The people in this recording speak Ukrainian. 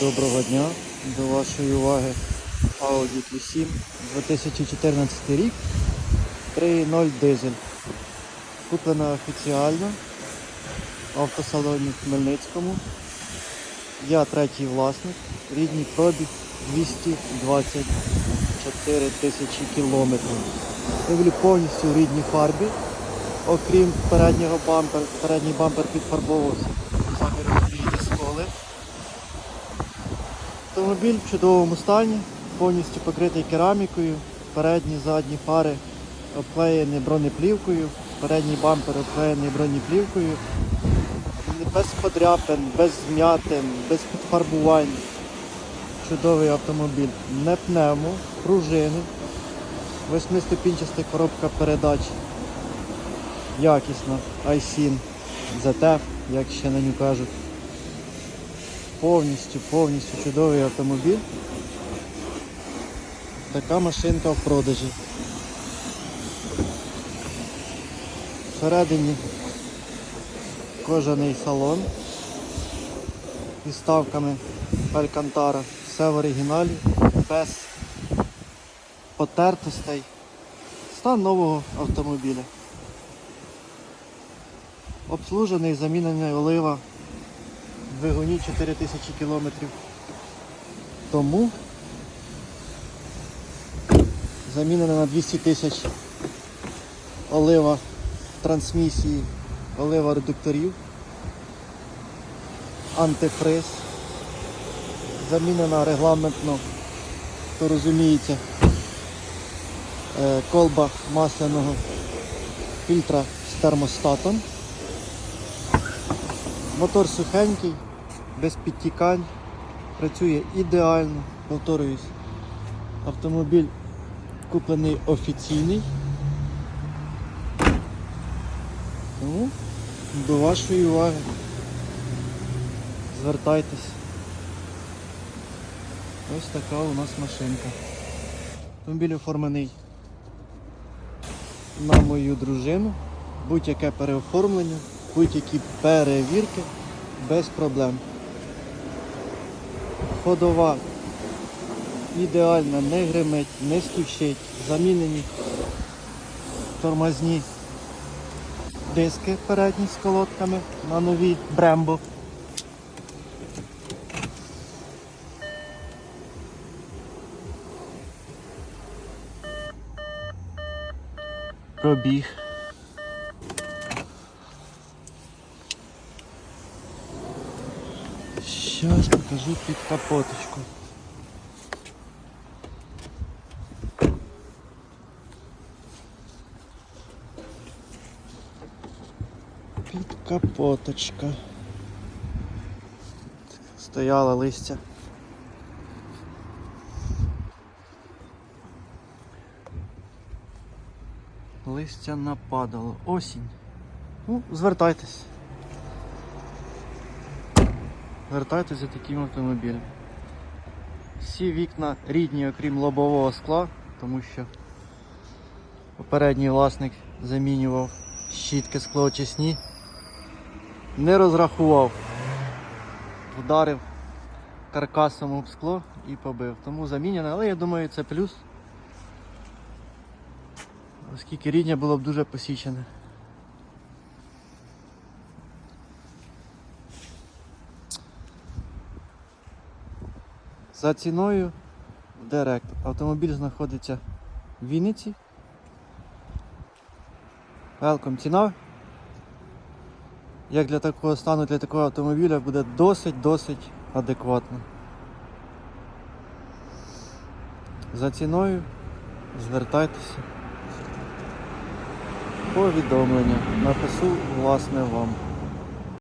Доброго дня. До вашої уваги Audi Q7 2014 рік 3.0 дизель. Куплена офіціально в автосалоні Хмельницькому. Я третій власник. Рідний пробіг 224 тисячі кілометрів. Дивлю повністю в рідній фарбі. Окрім переднього бампера, передній бампер підфарбовувався. Автомобіль в чудовому стані, повністю покритий керамікою, передні задні фари обклеєні бронеплівкою, передній бампер обклеєний бронеплівкою, без подряпин, без змятин, без підфарбувань. Чудовий автомобіль. Не пневмо, пружини, восьмиступінчаста коробка передач. Якісна, iSIN, ZF, як ще на нього кажуть. Повністю, повністю чудовий автомобіль. Така машинка в продажі. Всередині кожаний салон із ставками Алькантара. Все в оригіналі, без потертостей. Стан нового автомобіля. Обслужений, замінена олива двигуні 4000 кілометрів. Тому замінена на 200 тисяч олива трансмісії, олива редукторів, антифриз. Замінена регламентно, хто розуміється, е, колба масляного фільтра з термостатом. Мотор сухенький, без підтікань, працює ідеально, повторююсь. Автомобіль куплений офіційний. Тому до вашої уваги. Звертайтесь. Ось така у нас машинка. Автомобіль оформлений на мою дружину. Будь-яке переоформлення, будь-які перевірки без проблем. Ходова ідеальна, не гримить, не стучить, замінені тормозні диски передні з колодками на нові Брембо. Пробіг. Щас покажу під капоточку. Під капоточка. Стояло листя. Листя нападало. Осінь. Ну, звертайтесь. Звертайтесь за таким автомобілем. Всі вікна рідні, окрім лобового скла, тому що попередній власник замінював щітки склоочисні. Не розрахував. Вдарив каркасом об скло і побив. Тому заміняно, але я думаю це плюс. Оскільки рідня було б дуже посічене. За ціною в Директ. Автомобіль знаходиться в Вінниці. Велком ціна. Як для такого стану, для такого автомобіля буде досить-досить адекватно. За ціною звертайтеся. Повідомлення. Напишу власне вам.